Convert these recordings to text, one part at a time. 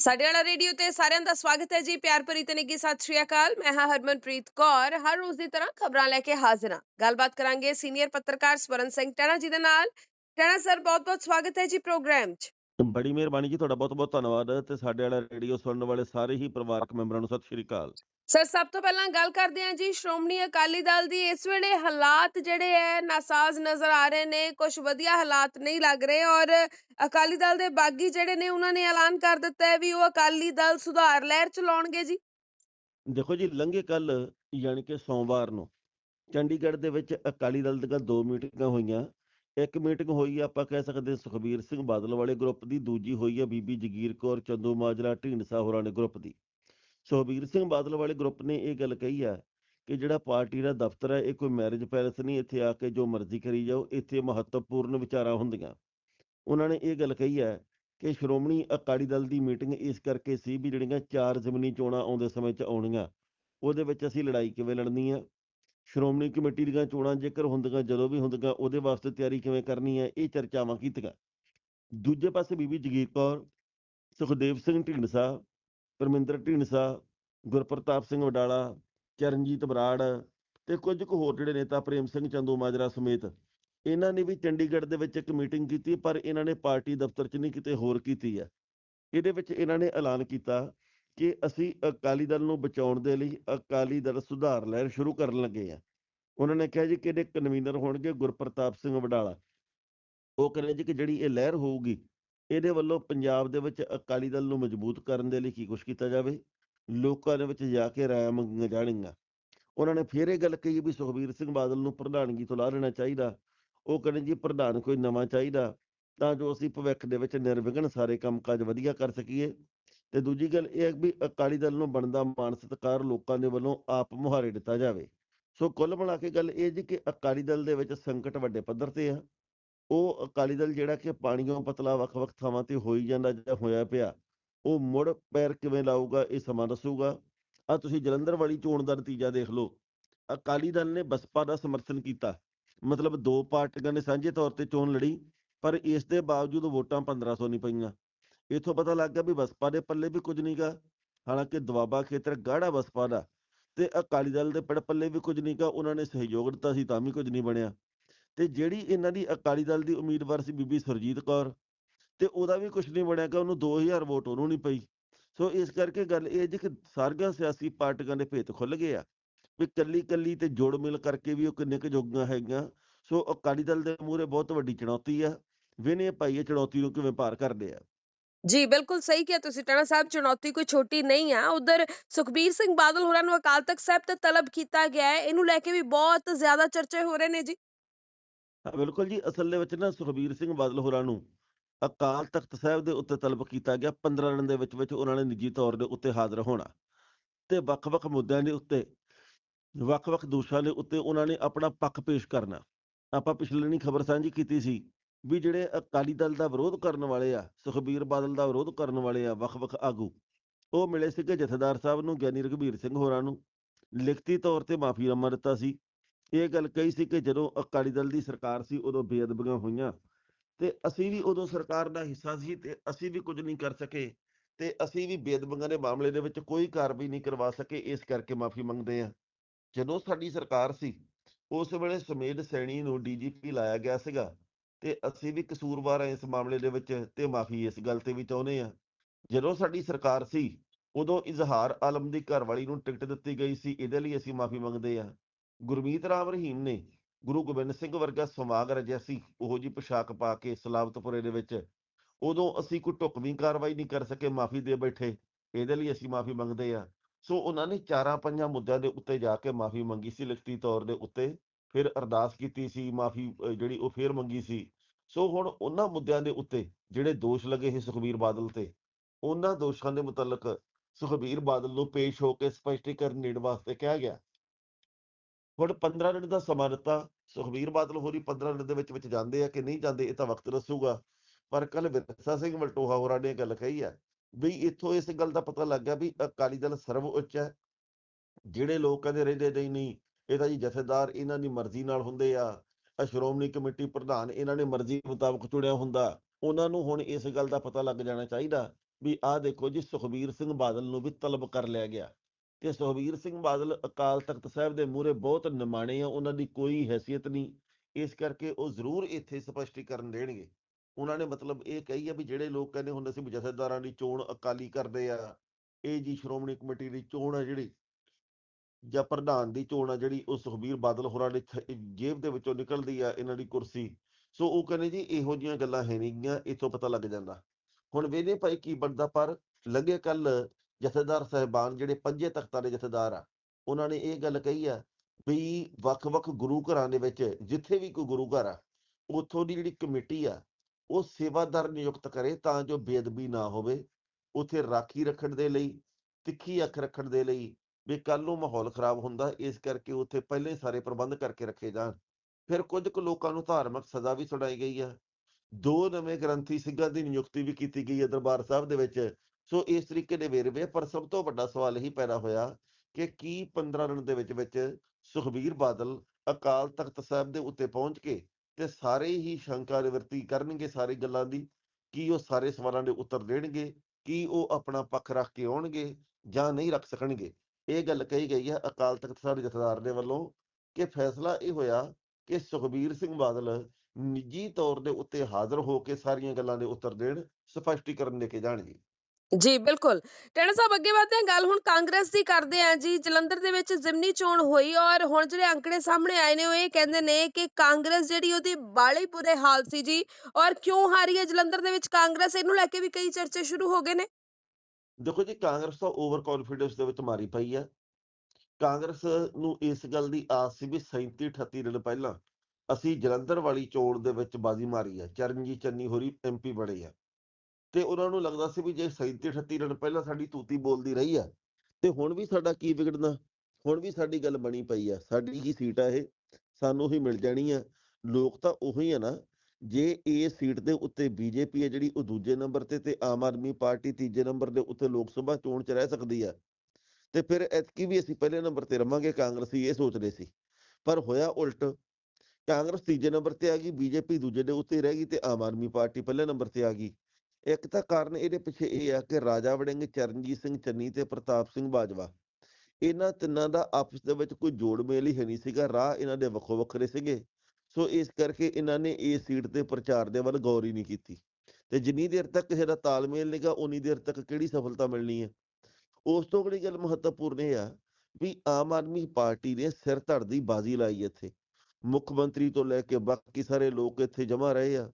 ਸਾਡੇ ਵਾਲਾ ਰੇਡੀਓ ਤੇ ਸਾਰਿਆਂ ਦਾ ਸਵਾਗਤ ਹੈ ਜੀ, ਪਿਆਰ ਭਰੀ ਤੇ ਨਿੱਘੀ ਸਤਿ ਸ਼੍ਰੀ ਅਕਾਲ। ਮੈਂ ਹਾਂ ਹਰਮਨਪ੍ਰੀਤ ਕੌਰ, ਹਰ ਰੋਜ਼ ਦੀ ਤਰ੍ਹਾਂ ਖਬਰਾਂ ਲੈ ਕੇ ਹਾਜ਼ਰ ਹਾਂ। ਗੱਲਬਾਤ ਕਰਾਂਗੇ ਸੀਨੀਅਰ ਪੱਤਰਕਾਰ ਸਵਰਨ ਸਿੰਘ ਟਣਾ ਜੀ ਦੇ ਨਾਲ। ਟਣਾ ਸਰ, ਬਹੁਤ-ਬਹੁਤ ਸਵਾਗਤ ਹੈ ਜੀ ਪ੍ਰੋਗਰਾਮ 'ਚ। ਬੜੀ ਮਿਹਰਬਾਨੀ ਜੀ ਤੁਹਾਡਾ ਬਹੁਤ ਬਹੁਤ ਧੰਨਵਾਦ ਤੇ ਸਾਡੇ ਵਾਲਾ ਰੇਡੀਓ ਸੁਣਨ ਵਾਲੇ ਸਾਰੇ ਹੀ ਪਰਿਵਾਰਕ ਮੈਂਬਰਾਂ ਨੂੰ ਸਤਿ ਸ਼੍ਰੀ ਅਕਾਲ। ਸਰ ਸਭ ਤੋਂ ਪਹਿਲਾਂ ਗੱਲ ਕਰਦੇ ਹਾਂ ਜੀ ਸ਼੍ਰੋਮਣੀ ਅਕਾਲੀ ਦਲ ਦੀ। ਇਸ ਵੇਲੇ ਹਾਲਾਤ ਜਿਹੜੇ ਹੈ ਨਾਸਾਜ਼ ਨਜ਼ਰ ਆ ਰਹੇ ਨੇ ਕੁਝ ਵਧੀਆ ਹਾਲਾਤ ਨਹੀਂ ਲੱਗ ਰਹੇ ਔਰ ਅਕਾਲੀ ਦਲ ਦੇ ਬਾਗੀ ਜਿਹੜੇ ਨੇ ਉਹਨਾਂ ਨੇ ਐਲਾਨ ਕਰ ਦਿੱਤਾ ਹੈ ਵੀ ਉਹ ਅਕਾਲੀ ਦਲ ਸੁਧਾਰ ਲਹਿਰ ਚਲਾਉਣਗੇ ਜੀ। ਦੇਖੋ ਜੀ ਲੰਘੇ ਕੱਲ ਯਾਨੀ ਕਿ ਸੋਮਵਾਰ ਨੂੰ ਚੰਡੀਗੜ੍ਹ ਦੇ ਵਿੱਚ ਅਕਾਲੀ ਦਲ ਦੀਆਂ ਦੋ ਮੀਟਿੰਗਾਂ ਹੋਈਆਂ। ਇੱਕ ਮੀਟਿੰਗ ਹੋਈ ਆ ਆਪਾਂ ਕਹਿ ਸਕਦੇ ਸੁਖਬੀਰ ਸਿੰਘ ਬਾਦਲ ਵਾਲੇ ਗਰੁੱਪ ਦੀ, ਦੂਜੀ ਹੋਈ ਆ ਬੀਬੀ ਜਗੀਰ ਕੌਰ, ਚੰਦੂ ਮਾਜਰਾ, ਢੀਂਡਸਾ ਹੋਰਾਂ ਦੇ ਗਰੁੱਪ ਦੀ। ਸੁਖਬੀਰ ਸਿੰਘ ਬਾਦਲ ਵਾਲੇ ਗਰੁੱਪ ਨੇ ਇਹ ਗੱਲ ਕਹੀ ਆ ਕਿ ਜਿਹੜਾ ਪਾਰਟੀ ਦਾ ਦਫ਼ਤਰ ਹੈ, ਇਹ ਕੋਈ ਮੈਰਿਜ ਪੈਲਸ ਨਹੀਂ, ਇੱਥੇ ਆ ਕੇ ਜੋ ਮਰਜ਼ੀ ਕਰੀ ਜਾਓ, ਇੱਥੇ ਮਹੱਤਵਪੂਰਨ ਵਿਚਾਰਾਂ ਹੁੰਦੀਆਂ। ਉਹਨਾਂ ਨੇ ਇਹ ਗੱਲ ਕਹੀ ਹੈ ਕਿ ਸ਼੍ਰੋਮਣੀ ਅਕਾਲੀ ਦਲ ਦੀ ਮੀਟਿੰਗ ਇਸ ਕਰਕੇ ਸੀ ਵੀ ਜਿਹੜੀਆਂ ਚਾਰ ਜ਼ਮੀਨੀ ਚੋਣਾਂ ਆਉਂਦੇ ਸਮੇਂ 'ਚ ਆਉਣੀਆਂ, ਉਹਦੇ ਵਿੱਚ ਅਸੀਂ ਲੜਾਈ ਕਿਵੇਂ ਲੜਨੀ ਹੈ? ਸ਼੍ਰੋਮਣੀ ਕਮੇਟੀ ਦੀਆਂ ਚੋਣਾਂ ਜੇਕਰ ਹੁੰਦੀਆਂ, ਜਦੋਂ ਵੀ ਹੁੰਦੀਆਂ, ਉਹਦੇ ਵਾਸਤੇ ਤਿਆਰੀ ਕਿਵੇਂ ਕਰਨੀ ਹੈ, ਇਹ ਚਰਚਾਵਾਂ ਕੀਤੀਆਂ। ਦੂਜੇ ਪਾਸੇ ਬੀਬੀ ਜਗੀਰ ਕੌਰ, ਸੁਖਦੇਵ ਸਿੰਘ ਢੀਂਡਸਾ ਪਰਮਿੰਦਰ ਢੀਂਡਸਾ ਗੁਰਪ੍ਰਤਾਪ ਸਿੰਘ ਵਡਾਲਾ, ਚਰਨਜੀਤ ਬਰਾੜ ਤੇ ਕੁਝ ਕੁ ਹੋਰ ਜਿਹੜੇ ਨੇਤਾ ਪ੍ਰੇਮ ਸਿੰਘ ਚੰਦੂ ਮਾਜਰਾ ਸਮੇਤ, ਇਹਨਾਂ ਨੇ ਵੀ ਚੰਡੀਗੜ੍ਹ ਦੇ ਵਿੱਚ ਇੱਕ ਮੀਟਿੰਗ ਕੀਤੀ, ਪਰ ਇਹਨਾਂ ਨੇ ਪਾਰਟੀ ਦਫ਼ਤਰ 'ਚ ਨਹੀਂ ਕਿਤੇ ਹੋਰ ਕੀਤੀ ਹੈ। ਇਹਦੇ ਵਿੱਚ ਇਹਨਾਂ ਨੇ ਐਲਾਨ ਕੀਤਾ ਕਿ ਅਸੀਂ ਅਕਾਲੀ ਦਲ ਨੂੰ ਬਚਾਉਣ ਦੇ ਲਈ ਅਕਾਲੀ ਦਲ ਸੁਧਾਰ ਲਹਿਰ ਸ਼ੁਰੂ ਕਰਨ ਲੱਗੇ ਆ ਉਹਨਾਂ ਨੇ ਕਿਹਾ ਜੀ ਕਿ ਇਹਦੇ ਕਨਵੀਨਰ ਹੋਣਗੇ ਗੁਰਪ੍ਰਤਾਪ ਸਿੰਘ ਵਡਾਲਾ। ਉਹ ਕਹਿੰਦੇ ਜੀ ਕਿ ਜਿਹੜੀ ਇਹ ਲਹਿਰ ਹੋਊਗੀ, ਇਹਦੇ ਵੱਲੋਂ ਪੰਜਾਬ ਦੇ ਵਿੱਚ ਅਕਾਲੀ ਦਲ ਨੂੰ ਮਜ਼ਬੂਤ ਕਰਨ ਦੇ ਲਈ ਕੀ ਕੁਝ ਕੀਤਾ ਜਾਵੇ? ਲੋਕਾਂ ਦੇ ਵਿੱਚ ਜਾ ਕੇ ਰਾਇ ਮੰਗੀਆਂ ਜਾਣਗੀਆਂ। ਉਹਨਾਂ ਨੇ ਫਿਰ ਇਹ ਗੱਲ ਕਹੀ ਵੀ ਸੁਖਬੀਰ ਸਿੰਘ ਬਾਦਲ ਨੂੰ ਪ੍ਰਧਾਨਗੀ ਤੋਂ ਲਾਹ ਲੈਣਾ ਚਾਹੀਦਾ। ਉਹ ਕਹਿੰਦੇ ਜੀ ਪ੍ਰਧਾਨ ਕੋਈ ਨਵਾਂ ਚਾਹੀਦਾ, ਤਾਂ ਜੋ ਅਸੀਂ ਭਵਿੱਖ ਦੇ ਵਿੱਚ ਨਿਰਵਿਘਨ ਸਾਰੇ ਕੰਮਕਾਜ ਵਧੀਆ ਕਰ ਸਕੀਏ। ਤੇ ਦੂਜੀ ਗੱਲ ਇਹ ਹੈ ਵੀ ਅਕਾਲੀ ਦਲ ਨੂੰ ਬਣਦਾ ਮਾਣ ਸਤਿਕਾਰ ਲੋਕਾਂ ਦੇ ਵੱਲੋਂ ਆਪ ਮੁਹਾਰੇ ਦਿੱਤਾ ਜਾਵੇ। ਸੋ ਕੁੱਲ ਬਣਾ ਕੇ ਗੱਲ ਇਹ ਜੀ ਕਿ ਅਕਾਲੀ ਦਲ ਦੇ ਵਿੱਚ ਸੰਕਟ ਵੱਡੇ ਪੱਧਰ ਤੇ ਆ। ਉਹ ਅਕਾਲੀ ਦਲ ਜਿਹੜਾ ਕਿ ਪਾਣੀਆਂ ਪਤਲਾ ਵੱਖ-ਵੱਖ ਥਾਵਾਂ ਤੇ ਹੋਈ ਜਾਂਦਾ ਜਾਂ ਹੋਇਆ ਪਿਆ, ਉਹ ਮੁੜ ਪੈਰ ਕਿਵੇਂ ਲਾਊਗਾ ਇਹ ਸਮਾਂ ਦੱਸੂਗਾ। ਆ ਤੁਸੀਂ ਜਲੰਧਰ ਵਾਲੀ ਚੋਣ ਦਾ ਨਤੀਜਾ ਦੇਖ ਲਓ। ਅਕਾਲੀ ਦਲ ਨੇ ਬਸਪਾ ਦਾ ਸਮਰਥਨ ਕੀਤਾ। ਮਤਲਬ ਦੋ ਪਾਰਟੀਆਂ ਨੇ ਸਾਂਝੇ ਤੌਰ ਤੇ ਚੋਣ ਲੜੀ, ਪਰ ਇਸ ਦੇ ਬਾਵਜੂਦ ਵੋਟਾਂ 1500 ਨਹੀਂ ਪਈਆਂ। ਇਥੋਂ ਪਤਾ ਲੱਗ ਗਿਆ ਵੀ ਬਸਪਾ ਦੇ ਪੱਲੇ ਵੀ ਕੁਝ ਨਹੀਂਗਾ ਹਾਲਾਂਕਿ ਦੁਆਬਾ ਖੇਤਰ ਗਾੜਾ ਬਸਪਾ ਦਾ ਤੇ ਅਕਾਲੀ ਦਲ ਦੇ ਪੜ ਪੱਲੇ ਵੀ ਕੁਝ ਨਹੀਂਗਾ ਉਹਨਾਂ ਨੇ ਸਹਿਯੋਗ ਦਿੱਤਾ ਸੀ ਤਾਂ ਵੀ ਕੁਝ ਨਹੀਂ ਬਣਿਆ। ਤੇ ਜਿਹੜੀ ਇਹਨਾਂ ਦੀ ਅਕਾਲੀ ਦਲ ਦੀ ਉਮੀਦਵਾਰ ਸੀ ਬੀਬੀ ਸੁਰਜੀਤ ਕੌਰ ਤੇ ਉਹਦਾ ਵੀ ਕੁਝ ਨਹੀਂ ਬਣਿਆ ਕਿ ਉਹਨੂੰ 2000 ਵੋਟ ਉਹਨੂੰ ਨਹੀਂ ਪਈ। ਸੋ ਇਸ ਕਰਕੇ ਗੱਲ ਇਹ ਜੀ ਕਿ ਸਾਰੀਆਂ ਸਿਆਸੀ ਪਾਰਟੀਆਂ ਦੇ ਭੇਤ ਖੁੱਲ ਗਏ ਆ ਵੀ ਕੱਲੀ ਕੱਲੀ ਤੇ ਜੋੜ ਮਿਲ ਕਰਕੇ ਵੀ ਉਹ ਕਿੰਨੇ ਕੁ ਜੋਗੀਆਂ ਹੈਗੀਆਂ। ਸੋ ਅਕਾਲੀ ਦਲ ਦੇ ਮੂਹਰੇ ਬਹੁਤ ਵੱਡੀ ਚੁਣੌਤੀ ਆ, ਵਿਨੇ ਭਾਈ ਇਹ ਚੁਣੌਤੀ ਨੂੰ ਕਿਵੇਂ ਪਾਰ ਕਰਦੇ ਆ? ਜੀ ਬਿਲਕੁਲ ਸਹੀ ਕਿਹਾ ਤੁਸੀਂ ਟਣਾ ਸਾਹਿਬ ਚੁਣੌਤੀ ਕੋਈ ਛੋਟੀ ਨਹੀਂ ਆ ਉਧਰ ਸੁਖਬੀਰ ਸਿੰਘ ਬਾਦਲ ਹੋਰਾਂ ਨੂੰ ਅਕਾਲ ਤਖਤ ਸਾਹਿਬ ਤੇ ਤਲਬ ਕੀਤਾ ਗਿਆ ਹੈ ਇਹਨੂੰ ਲੈ ਕੇ ਵੀ ਬਹੁਤ ਜ਼ਿਆਦਾ ਚਰਚੇ ਹੋ ਰਹੇ ਨੇ ਜੀ ਹਾਂ ਬਿਲਕੁਲ ਜੀ ਅਸਲ ਦੇ ਵਿੱਚ ਨਾ ਸੁਖਬੀਰ ਸਿੰਘ ਬਾਦਲ ਹੋਰਾਂ ਨੂੰ ਅਕਾਲ ਤਖਤ ਸਾਹਿਬ ਦੇ ਉੱਤੇ ਤਲਬ ਕੀਤਾ ਗਿਆ 15 ਦਿਨ ਦੇ ਵਿੱਚ ਵਿੱਚ ਉਹਨਾਂ ਨੇ ਨਿੱਜੀ ਤੌਰ ਦੇ ਉੱਤੇ ਹਾਜ਼ਰ ਹੋਣਾ ਤੇ ਵੱਖ-ਵੱਖ ਮੁੱਦਿਆਂ ਦੇ ਉੱਤੇ ਵੱਖ-ਵੱਖ ਦੋਸ਼ਾਂ ਦੇ ਉੱਤੇ ਉਹਨਾਂ ਨੇ ਆਪਣਾ ਪੱਖ ਪੇਸ਼ ਕਰਨਾ ਆਪਾਂ ਪਿਛਲੇ ਦਿਨੀ ਖਬਰ ਸਾਂਝੀ ਕੀਤੀ ਸੀ ਵੀ ਜਿਹੜੇ ਅਕਾਲੀ ਦਲ ਦਾ ਵਿਰੋਧ ਕਰਨ ਵਾਲੇ ਆ, ਸੁਖਬੀਰ ਬਾਦਲ ਦਾ ਵਿਰੋਧ ਕਰਨ ਵਾਲੇ ਆ, ਵੱਖ-ਵੱਖ ਆਗੂ, ਉਹ ਮਿਲੇ ਸੀਗੇ ਜਥੇਦਾਰ ਸਾਹਿਬ ਨੂੰ, ਗਿਆਨੀ ਰਘਬੀਰ ਸਿੰਘ ਹੋਰਾਂ ਨੂੰ। ਲਿਖਤੀ ਤੌਰ ਤੇ ਮਾਫੀਨਾਮਾ ਦਿੱਤਾ ਸੀ। ਇਹ ਗੱਲ ਕਹੀ ਸੀ ਕਿ ਜਦੋਂ ਅਕਾਲੀ ਦਲ ਦੀ ਸਰਕਾਰ ਸੀ, ਉਦੋਂ ਬੇਅਦਬੀਆਂ ਹੋਈਆਂ ਤੇ ਅਸੀਂ ਵੀ ਉਦੋਂ ਸਰਕਾਰ ਦਾ ਹਿੱਸਾ ਸੀ ਤੇ ਅਸੀਂ ਵੀ ਕੁਝ ਨਹੀਂ ਕਰ ਸਕੇ ਤੇ ਅਸੀਂ ਵੀ ਬੇਅਦਬੀਆਂ ਦੇ ਮਾਮਲੇ ਦੇ ਵਿੱਚ ਕੋਈ ਕਾਰਵਾਈ ਨਹੀਂ ਕਰਵਾ ਸਕੇ, ਇਸ ਕਰਕੇ ਮਾਫੀ ਮੰਗਦੇ ਆ ਜਦੋਂ ਸਾਡੀ ਸਰਕਾਰ ਸੀ, ਉਸ ਵੇਲੇ ਸਮੇਦ ਸੈਣੀ ਨੂੰ ਡੀਜੀਪੀ ਲਾਇਆ ਗਿਆ ਸੀਗਾ ਤੇ ਅਸੀਂ ਵੀ ਕਸੂਰਵਾਰ ਆ ਇਸ ਮਾਮਲੇ ਦੇ ਵਿੱਚ ਤੇ ਮਾਫੀ ਇਸ ਗੱਲ ਤੇ ਵੀ ਚਾਹੁੰਦੇ ਆ। ਜਦੋਂ ਸਾਡੀ ਸਰਕਾਰ ਸੀ, ਉਦੋਂ ਇਜ਼ਹਾਰ ਆਲਮ ਦੀ ਘਰਵਾਲੀ ਨੂੰ ਟਿਕਟ ਦਿੱਤੀ ਗਈ ਸੀ, ਇਹਦੇ ਲਈ ਅਸੀਂ ਮਾਫੀ ਮੰਗਦੇ ਆ। ਗੁਰਮੀਤ ਰਾਮ ਰਹੀਮ ਨੇ ਗੁਰੂ ਗੋਬਿੰਦ ਸਿੰਘ ਵਰਗਾ ਸਮਾਗ ਰਜਿਆ ਸੀ, ਉਹੋ ਜੀ ਪੋਸ਼ਾਕ ਪਾ ਕੇ ਸਲਾਵਤਪੁਰੇ ਦੇ ਵਿੱਚ। ਉਦੋਂ ਅਸੀਂ ਕੋਈ ਢੁਕਵੀਂ ਕਾਰਵਾਈ ਨਹੀਂ ਕਰ ਸਕੇ, ਮਾਫੀ ਦੇ ਬੈਠੇ, ਇਹਦੇ ਲਈ ਅਸੀਂ ਮਾਫੀ ਮੰਗਦੇ ਆ। ਸੋ ਉਹਨਾਂ ਨੇ ਚਾਰਾਂ ਪੰਜਾਂ ਮੁੱਦਿਆਂ ਦੇ ਉੱਤੇ ਜਾ ਕੇ ਮਾਫੀ ਮੰਗੀ ਸੀ, ਲਿਖਤੀ ਤੌਰ ਦੇ ਉੱਤੇ। ਫਿਰ ਅਰਦਾਸ ਕੀਤੀ ਸੀ, ਮਾਫੀ ਜਿਹੜੀ ਉਹ ਫਿਰ ਮੰਗੀ ਸੀ ਸੋ ਹੁਣ ਉਹਨਾਂ ਮੁੱਦਿਆਂ ਦੇ ਉੱਤੇ ਜਿਹੜੇ ਦੋਸ਼ ਲੱਗੇ ਸੀ ਸੁਖਬੀਰ ਬਾਦਲ ਤੇ, ਉਹਨਾਂ ਦੋਸ਼ਾਂ ਦੇ ਮੁਤਲਕ ਸੁਖਬੀਰ ਬਾਦਲ ਨੂੰ ਪੇਸ਼ ਹੋ ਕੇ ਸਪਸ਼ਟੀਕਰਨ ਦੇਣ ਵਾਸਤੇ ਕਿਹਾ ਗਿਆ। ਹੁਣ 15 ਦਿਨ ਦਾ ਸਮਾਂ ਦਿੱਤਾ, ਸੁਖਬੀਰ ਬਾਦਲ ਹੋਰੀ 15 ਦਿਨ ਦੇ ਵਿੱਚ ਵਿੱਚ ਜਾਂਦੇ ਆ ਕਿ ਨਹੀਂ ਜਾਂਦੇ ਇਹ ਤਾਂ ਵਕਤ ਦੱਸੂਗਾ। ਪਰ ਕੱਲ ਵਿਰਸਾ ਸਿੰਘ ਮਲਟੋਹਾ ਹੋਰਾਂ ਨੇ ਗੱਲ ਕਹੀ ਹੈ ਵੀ ਇੱਥੋਂ ਇਸ ਗੱਲ ਦਾ ਪਤਾ ਲੱਗ ਗਿਆ ਵੀ ਅਕਾਲੀ ਦਲ ਸਰਵ ਉੱਚ ਹੈ। ਜਿਹੜੇ ਲੋਕ ਕਹਿੰਦੇ ਰਹਿੰਦੇ ਨਹੀਂ ਨਹੀਂ, ਇਹ ਤਾਂ ਜੀ ਜਥੇਦਾਰ ਇਹਨਾਂ ਦੀ ਮਰਜ਼ੀ ਨਾਲ ਹੁੰਦੇ ਆ। ਸ਼੍ਰੋਮਣੀ ਕਮੇਟੀ ਪ੍ਰਧਾਨ ਇਹਨਾਂ ਨੇ ਮਰਜ਼ੀ ਮੁਤਾਬਕ ਚੁਣਿਆ ਹੁੰਦਾ। ਉਹਨਾਂ ਨੂੰ ਹੁਣ ਇਸ ਗੱਲ ਦਾ ਪਤਾ ਲੱਗ ਜਾਣਾ ਚਾਹੀਦਾ ਵੀ ਆਹ ਦੇਖੋ ਜੀ, ਸੁਖਬੀਰ ਸਿੰਘ ਬਾਦਲ ਨੂੰ ਵੀ ਤਲਬ ਕਰ ਲਿਆ ਗਿਆ। ਤੇ ਸੁਖਬੀਰ ਸਿੰਘ ਬਾਦਲ ਅਕਾਲ ਤਖਤ ਸਾਹਿਬ ਦੇ ਮੂਹਰੇ ਬਹੁਤ ਨਿਮਾਣੇ ਆ, ਉਹਨਾਂ ਦੀ ਕੋਈ ਹੈਸੀਅਤ ਨਹੀਂ। ਇਸ ਕਰਕੇ ਉਹ ਜ਼ਰੂਰ ਇੱਥੇ ਸਪਸ਼ਟੀਕਰਨ ਦੇਣਗੇ। ਉਹਨਾਂ ਨੇ ਮਤਲਬ ਇਹ ਕਹੀ ਆ ਵੀ ਜਿਹੜੇ ਲੋਕ ਕਹਿੰਦੇ ਹੁੰਦੇ ਸੀ ਵੀ ਜਥੇਦਾਰਾਂ ਦੀ ਚੋਣ ਅਕਾਲੀ ਕਰਦੇ ਆ, ਇਹ ਜੀ ਸ਼੍ਰੋਮਣੀ ਕਮੇਟੀ ਦੀ ਚੋਣ ਆ ਜਿਹੜੀ ਜਾਂ ਪ੍ਰਧਾਨ ਦੀ ਚੋਣ ਆ ਜਿਹੜੀ ਉਹ ਸੁਖਬੀਰ ਬਾਦਲ ਹੋਰਾਂ ਨੇ ਜੇਬ ਦੇ ਵਿੱਚੋਂ ਨਿਕਲਦੀ ਆ ਇਹਨਾਂ ਦੀ ਕੁਰਸੀ। ਸੋ ਉਹ ਕਹਿੰਦੇ ਜੀ ਇਹੋ ਜਿਹੀਆਂ ਗੱਲਾਂ ਹੈ ਨਹੀਂਗੀਆਂ ਇੱਥੋਂ ਪਤਾ ਲੱਗ ਜਾਂਦਾ। ਹੁਣ ਵੇਲੇ ਭਾਈ ਕੀ ਬਣਦਾ, ਪਰ ਲੱਗੇ ਕੱਲ ਜਥੇਦਾਰ ਸਾਹਿਬਾਨ ਜਿਹੜੇ ਪੰਜੇ ਤਖਤਾਂ ਦੇ ਜਥੇਦਾਰ ਆ, ਉਹਨਾਂ ਨੇ ਇਹ ਗੱਲ ਕਹੀ ਆ ਵੀ ਵੱਖ-ਵੱਖ ਗੁਰੂ ਘਰਾਂ ਦੇ ਵਿੱਚ ਜਿੱਥੇ ਵੀ ਕੋਈ ਗੁਰੂ ਘਰ ਆ, ਉੱਥੋਂ ਦੀ ਜਿਹੜੀ ਕਮੇਟੀ ਆ, ਉਹ ਸੇਵਾਦਾਰ ਨਿਯੁਕਤ ਕਰੇ ਤਾਂ ਜੋ ਬੇਅਦਬੀ ਨਾ ਹੋਵੇ। ਉੱਥੇ ਰਾਖੀ ਰੱਖਣ ਦੇ ਲਈ, ਤਿੱਖੀ ਅੱਖ ਰੱਖਣ ਦੇ ਲਈ ਵੀ ਕੱਲ ਨੂੰ ਮਾਹੌਲ ਖਰਾਬ ਹੁੰਦਾ, ਇਸ ਕਰਕੇ ਉੱਥੇ ਪਹਿਲੇ ਸਾਰੇ ਪ੍ਰਬੰਧ ਕਰਕੇ ਰੱਖੇ ਜਾਣ। ਫਿਰ ਕੁਝ ਕੁ ਲੋਕਾਂ ਨੂੰ ਧਾਰਮਿਕ ਸਜ਼ਾ ਵੀ ਸੁਣਾਈ ਗਈ ਹੈ। ਦੋ ਨਵੇਂ ਗ੍ਰੰਥੀ ਸਿੰਘਾਂ ਦੀ ਨਿਯੁਕਤੀ ਵੀ ਕੀਤੀ ਗਈ ਹੈ ਦਰਬਾਰ ਸਾਹਿਬ ਦੇ ਵਿੱਚ। ਸੋ ਇਸ ਤਰੀਕੇ ਦੇ ਵੇਰਵੇ ਪਰ ਸਭ ਤੋਂ ਵੱਡਾ ਸਵਾਲ ਇਹੀ ਪੈਦਾ ਹੋਇਆ ਕਿ ਕੀ 15 ਦਿਨ ਦੇ ਵਿੱਚ ਵਿੱਚ ਸੁਖਬੀਰ ਬਾਦਲ ਅਕਾਲ ਤਖਤ ਸਾਹਿਬ ਦੇ ਉੱਤੇ ਪਹੁੰਚ ਕੇ ਤੇ ਸਾਰੇ ਹੀ ਸ਼ੰਕਾ ਨਿਵਰਤੀ ਕਰਨਗੇ ਸਾਰੀ ਗੱਲਾਂ ਦੀ? ਕੀ ਉਹ ਸਾਰੇ ਸਵਾਲਾਂ ਦੇ ਉੱਤਰ ਦੇਣਗੇ? ਕੀ ਉਹ ਆਪਣਾ ਪੱਖ ਰੱਖ ਕੇ ਆਉਣਗੇ ਜਾਂ ਨਹੀਂ ਰੱਖ ਸਕਣਗੇ? ਇਹ ਗੱਲ ਕਹੀ ਗਈ ਹੈ, ਅਕਾਲ ਤਖਤ ਸਾਹਿਬ ਜਥੇਦਾਰ ਦੇ ਵੱਲੋਂ ਕਿ ਫੈਸਲਾ ਇਹ ਹੋਇਆ ਕਿ ਸੁਖਬੀਰ ਸਿੰਘ ਬਾਦਲ ਨਿੱਜੀ ਤੌਰ ਦੇ ਉੱਤੇ ਹਾਜ਼ਰ ਹੋ ਕੇ ਸਾਰੀਆਂ ਗੱਲਾਂ ਦੇ ਉੱਤਰ ਦੇਣ, ਸਪਸ਼ਟੀਕਰਨ ਦੇ ਕੇ ਜਾਣਗੇ। ਜੀ, ਬਿਲਕੁਲ। ਟੈਣਾ ਸਾਹਿਬ, ਅੱਗੇ ਵਧਦੇ ਹਾਂ, ਗੱਲ ਹੁਣ ਕਾਂਗਰਸ ਦੀ ਕਰਦੇ ਆ ਜੀ। ਜਲੰਧਰ ਦੇ ਵਿੱਚ ਜ਼ਿਮਨੀ ਚੋਣ ਹੋਈ ਔਰ ਹੁਣ ਜਿਹੜੇ ਅੰਕੜੇ ਸਾਹਮਣੇ ਆਏ ਨੇ, ਉਹ ਇਹ ਕਹਿੰਦੇ ਨੇ ਕਿ ਕਾਂਗਰਸ ਜਿਹੜੀ ਉਹਦੀ ਬਾਲੇ ਬੁਰੇ ਹਾਲ ਸੀ ਜੀ, ਔਰ ਕਿਉਂ ਹਾਰੀ ਹੈ ਜਲੰਧਰ ਦੇ ਵਿੱਚ ਕਾਂਗਰਸ? ਇਹਨੂੰ ਲੈ ਕੇ ਵੀ ਕਈ ਚਰਚੇ ਸ਼ੁਰੂ ਹੋ ਗਏ ਨੇ। ਦੇਖੋ ਜੀ, ਕਾਂਗਰਸ ਤਾਂ ਓਵਰ ਕੌਨਫੀਡੈਂਸ ਦੇ ਵਿੱਚ ਮਾਰੀ ਪਈ ਆ। ਕਾਂਗਰਸ ਨੂੰ ਇਸ ਗੱਲ ਦੀ ਆਸ ਸੀ ਵੀ 37 38 ਦਿਨ ਪਹਿਲਾਂ ਅਸੀਂ ਜਲੰਧਰ ਵਾਲੀ ਚੋਣ ਦੇ ਵਿੱਚ ਬਾਜ਼ੀ ਮਾਰੀ ਆ, ਚਰਨਜੀਤ ਚੰਨੀ ਹੋਰੀ ਐਮਪੀ ਬਣੇ ਆ। ਤੇ ਉਹਨਾਂ ਨੂੰ ਲੱਗਦਾ ਸੀ ਵੀ ਜੇ 37 38 ਦਿਨ ਪਹਿਲਾਂ ਸਾਡੀ ਤੂਤੀ ਬੋਲਦੀ ਰਹੀ ਆ, ਤੇ ਹੁਣ ਵੀ ਸਾਡਾ ਕੀ ਵਿਗੜਨਾ? ਹੁਣ ਵੀ ਸਾਡੀ ਗੱਲ ਬਣੀ ਪਈ ਆ, ਸਾਡੀ ਹੀ ਸੀਟ ਆ ਇਹ ਸਾਨੂੰ ਹੀ ਮਿਲ ਜਾਣੀ ਆ ਲੋਕ ਤਾਂ ਉਹੀ ਆ ਨਾ ਜੇ ਇਹ ਸੀਟ ਦੇ ਉੱਤੇ ਬੀਜੇਪੀ ਹੈ ਜਿਹੜੀ ਉਹ ਦੂਜੇ ਨੰਬਰ ਤੇ ਤੇ ਆਮ ਆਦਮੀ ਪਾਰਟੀ ਤੀਜੇ ਨੰਬਰ ਦੇ ਉੱਤੇ ਲੋਕ ਸਭਾ ਚੋਣ 'ਚ ਰਹਿ ਸਕਦੀ ਹੈ ਤੇ ਫਿਰ ਐਤਕੀ ਵੀ ਅਸੀਂ ਪਹਿਲੇ ਨੰਬਰ ਤੇ ਰਵਾਂਗੇ, ਕਾਂਗਰਸੀ ਇਹ ਸੋਚਦੇ ਸੀ। ਪਰ ਹੋਇਆ ਉਲਟ, ਕਾਂਗਰਸ ਤੀਜੇ ਨੰਬਰ ਤੇ ਆ ਗਈ ਬੀਜੇਪੀ ਦੂਜੇ ਦੇ ਉੱਤੇ ਰਹਿ ਗਈ ਤੇ ਆਮ ਆਦਮੀ ਪਾਰਟੀ ਪਹਿਲੇ ਨੰਬਰ ਤੇ ਆ ਗਈ। ਇੱਕ ਤਾਂ ਕਾਰਨ ਇਹਦੇ ਪਿੱਛੇ ਇਹ ਆ ਕਿ ਰਾਜਾ ਵੜਿੰਗ, ਚਰਨਜੀਤ ਸਿੰਘ ਚੰਨੀ ਤੇ ਪ੍ਰਤਾਪ ਸਿੰਘ ਬਾਜਵਾ, ਇਹਨਾਂ ਤਿੰਨਾਂ ਦਾ ਆਪਸ ਦੇ ਵਿੱਚ ਕੋਈ ਜੋੜ ਮੇਲ ਹੀ ਹੈ ਨਹੀਂ ਸੀਗਾ, ਰਾਹ ਇਹਨਾਂ ਦੇ ਵੱਖੋ ਵੱਖਰੇ ਸੀਗੇ। ਸੋ ਇਸ ਕਰਕੇ ਇਹਨਾਂ ਨੇ ਇਸ ਸੀਟ ਤੇ ਪ੍ਰਚਾਰ ਦੇ ਵੱਲ ਗੌਰ ਹੀ ਨਹੀਂ ਕੀਤੀ। ਤੇ ਜਿੰਨੀ ਦੇਰ ਤੱਕ ਕਿਸੇ ਦਾ ਤਾਲਮੇਲ ਨਹੀਂਗਾ ਉਨੀ ਦੇਰ ਤੱਕ ਕਿਹੜੀ ਸਫਲਤਾ ਮਿਲਣੀ ਹੈ ਉਸ ਤੋਂ ਅਗਲੀ ਗੱਲ ਮਹੱਤਵਪੂਰਨ ਇਹ ਆ ਵੀ ਆਮ ਆਦਮੀ ਪਾਰਟੀ ਨੇ ਸਿਰ ਧੜ ਦੀ ਬਾਜ਼ੀ ਲਾਈ ਇੱਥੇ। ਮੁੱਖ ਮੰਤਰੀ ਤੋਂ ਲੈ ਕੇ ਬਾਕੀ ਸਾਰੇ ਲੋਕ ਇੱਥੇ ਜਮਾ ਰਹੇ ਆ।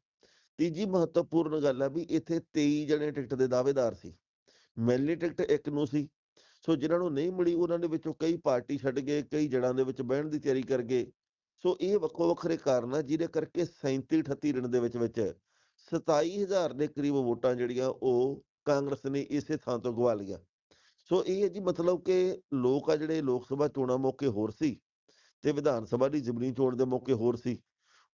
ਤੀਜੀ ਮਹੱਤਵਪੂਰਨ ਗੱਲ ਆ ਵੀ ਇੱਥੇ 23 ਜਣੇ ਟਿਕਟ ਦੇ ਦਾਅਵੇਦਾਰ ਸੀ। ਮਿਲਣੀ ਟਿਕਟ ਇੱਕ ਨੂੰ ਸੀ। ਸੋ ਜਿਨ੍ਹਾਂ ਨੂੰ ਨਹੀਂ ਮਿਲੀ, ਉਹਨਾਂ ਦੇ ਵਿੱਚੋਂ ਕਈ ਪਾਰਟੀ ਛੱਡ ਗਏ, ਕਈ ਜੜਾਂ ਦੇ ਵਿੱਚ ਬਹਿਣ ਦੀ ਤਿਆਰੀ ਕਰ ਗਏ। ਸੋ ਇਹ ਵੱਖੋ ਵੱਖਰੇ ਕਾਰਨ ਆ, ਜਿਹਦੇ ਕਰਕੇ 37 38 ਦਿਨ ਦੇ ਵਿੱਚ ਵਿੱਚ 27000 ਦੇ ਕਰੀਬ ਵੋਟਾਂ ਜਿਹੜੀਆਂ ਉਹ ਕਾਂਗਰਸ ਨੇ ਇਸੇ ਥਾਂ ਤੋਂ ਗਵਾ ਲਈਆਂ। ਸੋ ਇਹ ਹੈ ਜੀ ਮਤਲਬ ਕਿ ਲੋਕ ਆ ਜਿਹੜੇ ਲੋਕ ਸਭਾ ਚੋਣਾਂ ਮੌਕੇ ਹੋਰ ਸੀ ਤੇ ਵਿਧਾਨ ਸਭਾ ਦੀ ਜ਼ਿਮਨੀ ਚੋਣ ਦੇ ਮੌਕੇ ਹੋਰ ਸੀ।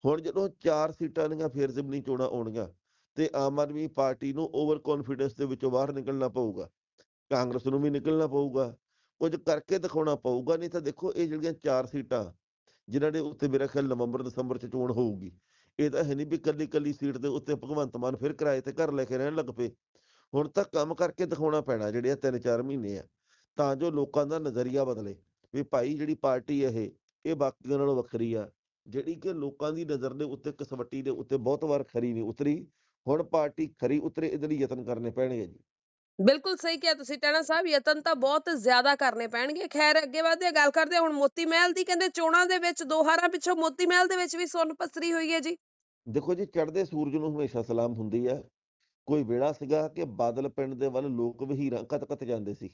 ਹੁਣ ਜਦੋਂ ਚਾਰ ਸੀਟਾਂ ਦੀਆਂ ਫੇਰ ਜ਼ਿਮਨੀ ਚੋਣਾਂ ਆਉਣਗੀਆਂ ਤੇ ਆਮ ਆਦਮੀ ਪਾਰਟੀ ਨੂੰ ਓਵਰ ਕੌਨਫੀਡੈਂਸ ਦੇ ਵਿੱਚੋਂ ਬਾਹਰ ਨਿਕਲਣਾ ਪਊਗਾ। ਕਾਂਗਰਸ ਨੂੰ ਵੀ ਨਿਕਲਣਾ ਪਊਗਾ। ਕੁਝ ਕਰਕੇ ਦਿਖਾਉਣਾ ਪਊਗਾ, ਨਹੀਂ ਤਾਂ ਦੇਖੋ ਇਹ ਜਿਹੜੀਆਂ ਚਾਰ ਸੀਟਾਂ ਜਿਨ੍ਹਾਂ ਦੇ ਉੱਤੇ ਮੇਰਾ ਖਿਆਲ ਨਵੰਬਰ, ਦਸੰਬਰ ਚ ਚੋਣ ਹੋਊਗੀ। ਇਹ ਤਾਂ ਹੈ ਨਹੀਂ ਵੀ ਕੱਲੀ ਕੱਲੀ ਸੀਟ ਦੇ ਉੱਤੇ ਭਗਵੰਤ ਮਾਨ ਫਿਰ ਕਿਰਾਏ ਤੇ ਘਰ ਲੈ ਕੇ ਰਹਿਣ ਲੱਗ ਪਏ। ਹੁਣ ਤਾਂ ਕੰਮ ਕਰਕੇ ਦਿਖਾਉਣਾ ਪੈਣਾ ਜਿਹੜੇ ਆ ਤਿੰਨ ਚਾਰ ਮਹੀਨੇ ਆ। ਤਾਂ ਜੋ ਲੋਕਾਂ ਦਾ ਨਜ਼ਰੀਆ ਬਦਲੇ। ਵੀ ਭਾਈ ਜਿਹੜੀ ਪਾਰਟੀ ਹੈ ਇਹ ਇਹ ਬਾਕੀਆਂ ਨਾਲੋਂ ਵੱਖਰੀ ਆ। ਜਿਹੜੀ ਕਿ ਲੋਕਾਂ ਦੀ ਨਜ਼ਰ ਦੇ ਉੱਤੇ ਕਸਵੱਟੀ ਦੇ ਉੱਤੇ ਬਹੁਤ ਵਾਰ ਖਰੀ ਨਹੀਂ ਉਤਰੀ। ਹੁਣ ਪਾਰਟੀ ਖਰੀ ਉਤਰੇ, ਇਹਦੇ ਲਈ ਯਤਨ ਕਰਨੇ ਪੈਣਗੇ ਜੀ। ਬਿਲਕੁਲ ਸਹੀ ਕਿਹਾ ਤੁਸੀਂ ਟੈਣਾ ਸਾਹਿਬ ਯਤਨ ਤਾਂ ਬਹੁਤ ਜ਼ਿਆਦਾ ਕਰਨੇ ਪੈਣਗੇ। ਖੈਰ ਅੱਗੇ ਵਧਦੇ ਹਾਂ, ਗੱਲ ਕਰਦੇ ਹਾਂ ਹੁਣ ਮੋਤੀ ਮਹਿਲ ਦੀ ਕਹਿੰਦੇ ਚੋਣਾਂ ਦੇ ਵਿੱਚ ਦੋ ਹਾਰਾਂ ਪਿੱਛੋਂ ਮੋਤੀ ਮਹਿਲ ਦੇ ਵਿੱਚ ਵੀ ਸੁੰਨ ਪਸਰੀ ਹੋਈ ਹੈ ਜੀ। ਦੇਖੋ ਜੀ ਚੜ੍ਹਦੇ ਸੂਰਜ ਨੂੰ ਹਮੇਸ਼ਾ ਸਲਾਮ ਹੁੰਦੀ ਆ ਕੋਈ ਵੇਲਾ ਸੀਗਾ ਕਿ ਬਾਦਲ ਪਿੰਡ ਦੇ ਵੱਲ ਲੋਕ ਵਹੀਰਾਂ ਕਤ ਕਤ ਜਾਂਦੇ ਸੀ।